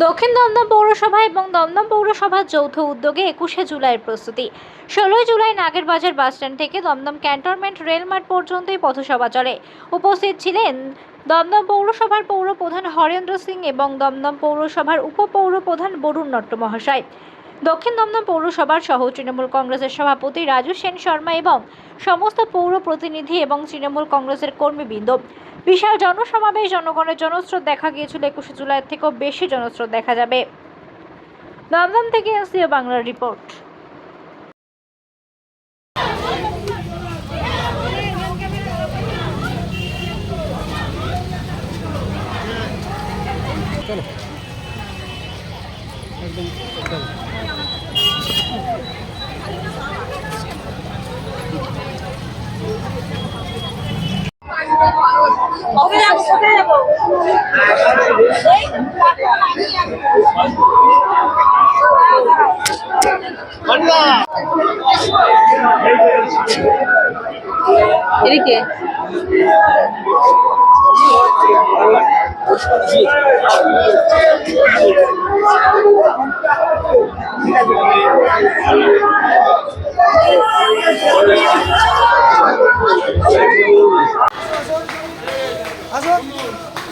দক্ষিণ দমদম পৌরসভা এবং দমদম পৌরসভার যৌথ উদ্যোগে একুশে জুলাইয়ের প্রস্তুতি। ষোলোই জুলাই নাগেরবাজার বাসস্ট্যান্ড থেকে দমদম ক্যান্টনমেন্ট রেলমার্ট পর্যন্ত এই পথসভা চলে। উপস্থিত ছিলেন দমদম পৌরসভার পৌর প্রধান হরেন্দ্র সিং এবং দমদম পৌরসভার উপপৌর প্রধান বরুণ নট্ট মহাশয়। দক্ষিণ দমদম পৌরসভার সহ তৃণমূল কংগ্রেসের সভাপতি রাজু সেন শর্মা এবং সমস্ত পৌর প্রতিনিধি এবং তৃণমূল কংগ্রেসের কর্মীবৃন্দ। বিশাল জনসমাবেশ, জনগণের জনস্রোত দেখা গিয়েছিল একুশে জুলাই থেকেও বেশি জনস্রোত দেখা যাবে। দমদম থেকে এসিও বাংলার রিপোর্ট। এদিকে।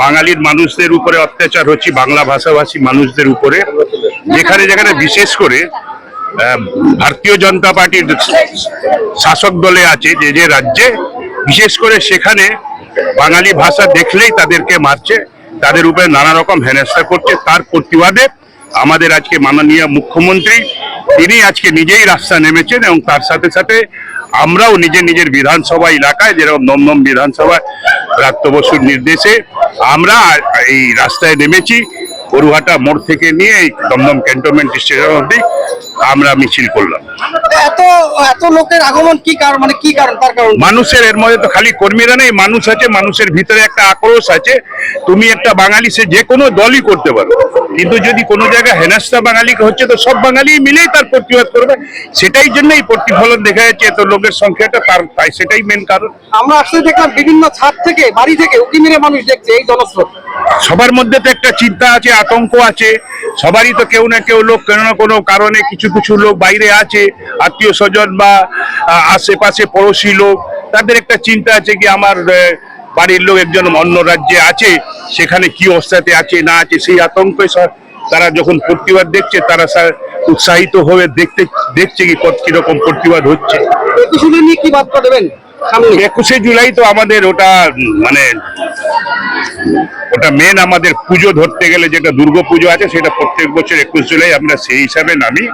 বাঙালির মানুষদের উপরে অত্যাচার হচ্ছে, বাংলা ভাষাভাষী মানুষদের উপরে। যেখানে যেখানে বিশেষ করে ভারতীয় জনতা পার্টির শাসক দলে আছে, যে যে রাজ্যে, বিশেষ করে সেখানে বাঙালি ভাষা দেখলেই তাদেরকে মারছে, তাদের উপরে নানা রকম হেনস্থা করছে। তার প্রতিবাদে আমাদের আজকে মাননীয় মুখ্যমন্ত্রী, তিনি আজকে নিজেই রাস্তা নেমেছেন এবং তার সাথে সাথে আমরাও নিজের নিজের বিধানসভা এলাকায় যেরকম দমদম বিধানসভায় প্রাপ্ত বসুর নির্দেশে আমরা এই রাস্তায় নেমেছি। গরুহাটা মোড় থেকে নিয়ে এই দমদম ক্যান্টনমেন্ট স্টেশন অব্দি আমরা মিছিল করলাম। এত এত লোকের আগমন কি কারণ মানে কি কারণ তার কারণ? মানুষের এর মধ্যে তো খালি কর্মীরা নেই মানুষ আছে মানুষের ভিতরে একটা আক্রোশ আছে। তুমি একটা বাঙালি সে যে কোনো দলই করতে পারো। কিন্তু যদি কোনো জায়গায় হেনাস্তা বাঙালিকে হচ্ছে তো সব বাঙালি মিলেই তার প্রতিবাদ করবে। সেটাই জন্যই প্রতিফলন দেখা যাচ্ছে এত লোকের সংখ্যাটা তার তাই সেটাই মেন কারণ। আমরা আসলে দেখলাম বিভিন্ন ছাদ থেকে বাড়ি থেকে উকি মেরে মানুষ দেখছে এই জনস্রোত। সবার মধ্যে তো একটা চিন্তা আছে আতঙ্ক আছে। সবারই তো কেউ না কেউ লোক কোনো না কোনো কারণে কিছু কিছু লোক বাইরে আছে আত্মীয় স্বজন বা আশেপাশে পড়োশি লোক। তাদের একটা চিন্তা আছে কি আমার বাড়ির লোক একজন অন্য রাজ্যে আছে সেখানে কি অবস্থাতে আছে না আছে সেই আতঙ্কে তারা যখন প্রতিবাদ দেখছে তারা স্যার উৎসাহিত হয়ে দেখতে দেখছে কি কত- কীরকম প্রতিবাদ হচ্ছে। একুশে নিয়ে কি বার্তা দেবেন একুশে জুলাই তো আমাদের ওটা মানে ওটা মেন আমাদের পুজো ধরতে গেলে যেটা দুর্গা পুজো আছে সেটা প্রত্যেক বছর একুশ জুলাই আমরা সেই হিসাবে নামি।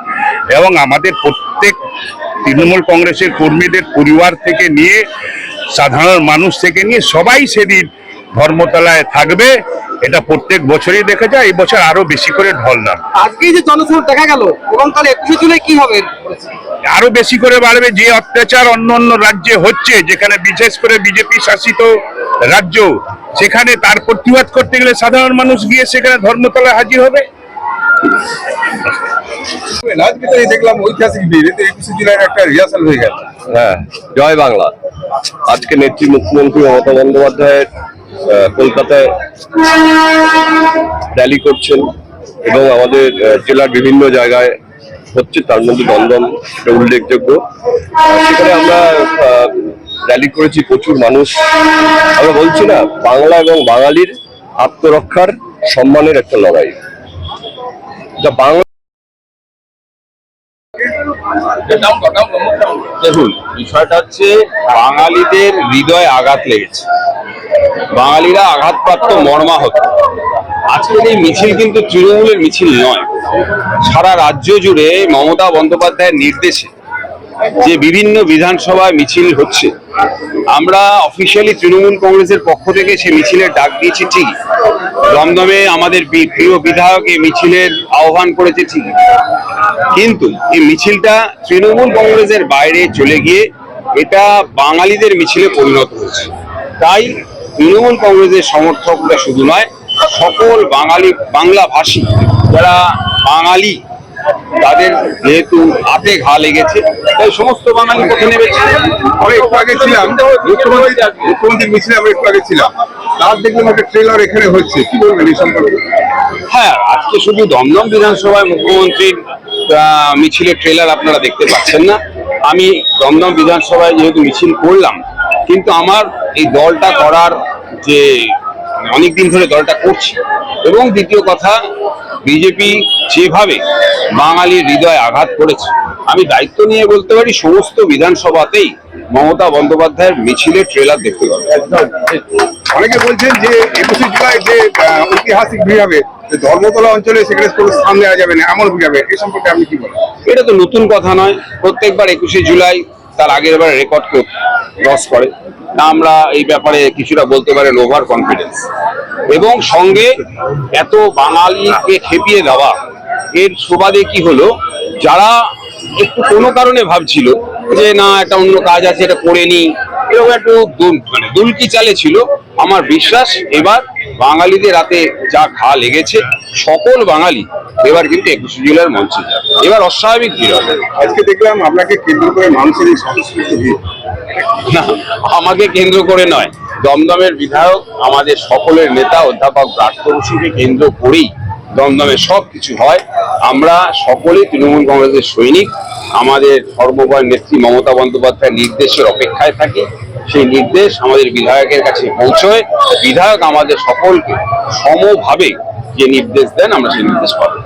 এবং আমাদের প্রত্যেক তৃণমূল কংগ্রেসের কর্মীদের পরিবার থেকে নিয়ে সাধারণ মানুষ থেকে নিয়ে সবাই সেদিন ধর্মতলায় থাকবে। এটা প্রত্যেক বছরই দেখা যায় এই বছর আরও বেশি করে ঢল নাম আজকেই যে জনস্রোত দেখা গেল এবং তাহলে একুশে জুলাই কি হবে? আরও বেশি করে বাড়বে যে অত্যাচার অন্য অন্য রাজ্যে হচ্ছে যেখানে বিশেষ করে বিজেপি শাসিত রাজ্য সেখানে তার প্রতিবাদ করতে গেলে সাধারণ মানুষ গিয়ে সেখানে ধর্মতলায় হাজির হবে। দেখলাম ঐতিহাসিক একটা রিহার্সাল হয়ে হ্যাঁ জয় বাংলা। আজকে নেত্রী মুখ্যমন্ত্রী মমতা বন্দ্যোপাধ্যায়ের কলকাতায় করছেন এবং আমাদের জেলার বিভিন্ন জায়গায় হচ্ছে তার মধ্যে দমদম, এটা উল্লেখযোগ্য। সেখানে আমরা র্যালি করেছি প্রচুর মানুষ। আমরা বলছি না, বাংলা এবং বাঙালির আত্মরক্ষার সম্মানের একটা লড়াই। যা বাংলা দেখুন বিষয়টা হচ্ছে বাঙালিদের হৃদয়ে আঘাত লেগেছে। বাঙালিরা আঘাতপ্রাপ্ত মর্মাহত। আজকের এই মিছিল কিন্তু তৃণমূলের মিছিল নয়। সারা রাজ্য জুড়ে মমতা বন্দ্যোপাধ্যায়ের নির্দেশে যে বিভিন্ন বিধানসভায় মিছিল হচ্ছে আমরা অফিসিয়ালি তৃণমূল কংগ্রেসের পক্ষ থেকে সে মিছিলের ডাক দিয়েছি ঠিকই। দমদমে আমাদের প্রিয় বিধায়ক এই মিছিলের আহ্বান করেছে ঠিকই। কিন্তু এই মিছিলটা তৃণমূল কংগ্রেসের বাইরে চলে গিয়ে এটা বাঙালিদের মিছিলে পরিণত হয়েছে। তাই তৃণমূল কংগ্রেসের সমর্থকরা শুধু নয় সকল বাঙালি বাংলা ভাষী যারা বাঙালি তাদের যেহেতু হাতে ঘা লেগেছে তাই সমস্ত বাঙালি পথে নেমেছে। আমরা একটু আগে ছিলাম মুখ্যমন্ত্রী মুখ্যমন্ত্রীর মিছিলে আমরা একটু আগে ছিলাম। তার দেখলাম একটা ট্রেলার এখানে হচ্ছে। কি বলবেন এই সম্পর্কে? হ্যাঁ আজকে শুধু দমদম বিধানসভায় মুখ্যমন্ত্রীর মিছিলের ট্রেলার আপনারা দেখতে পাচ্ছেন না। আমি দমদম বিধানসভায় যেহেতু মিছিল করলাম কিন্তু আমার এই দলটা করার যে অনেকদিন ধরে দলটা করছি। এবং দ্বিতীয় কথা বিজেপি যেভাবে বাঙালির হৃদয়ে আঘাত করেছে আমি দায়িত্ব নিয়ে বলতে পারি সমস্ত বিধানসভাতেই মমতা বন্দ্যোপাধ্যায়ের মিছিলের ট্রেলার দেখতে পাবে অনেকে বলছেন যে একুশে জুলাই যে ঐতিহাসিক ভিড় হবে ধর্মতলা অঞ্চলে সেখানে কোনো স্থান দেওয়া যাবে না, এমন ভিড় হবে এই সম্পর্কে আপনি কি বলেন? এটা তো নতুন কথা নয়। প্রত্যেকবার একুশে জুলাই তার আগের বার রেকর্ড লস করে। তা আমরা এই ব্যাপারে কিছুটা বলতে পারেন ওভার কনফিডেন্স এবং সঙ্গে এত বাঙালিকে খেপিয়ে দেওয়া, এর সুবাদে কি হলো? যারা একটু কোনো কারণে ভাবছিল যে না, একটা অন্য কাজ আছে, এটা করে নি এরকম একটু মানে দুলকি চালে ছিল। আমার বিশ্বাস এবার বাঙালিদের রাতে যা ঘা লেগেছে সকল বাঙালি এবার কিন্তু একুশে জুলাইয়ের মঞ্চে এবার অস্বাভাবিক ভিড় হবে। আজকে দেখলাম আপনাকে কেন্দ্র করে মানুষের এই না আমাকে কেন্দ্র করে নয়। দমদমের বিধায়ক আমাদের সকলের নেতা অধ্যাপক ব্রাত্য বসুকে কেন্দ্র করেই দমদমে সব কিছু হয়। আমরা সকলেই তৃণমূল কংগ্রেসের সৈনিক। আমাদের সর্বময় নেত্রী মমতা বন্দ্যোপাধ্যায়ের নির্দেশের অপেক্ষায় থাকি। সেই নির্দেশ আমাদের বিধায়কের কাছে পৌঁছয় বিধায়ক আমাদের সকলকে সমভাবে যে নির্দেশ দেন, আমরা সেই নির্দেশ করি।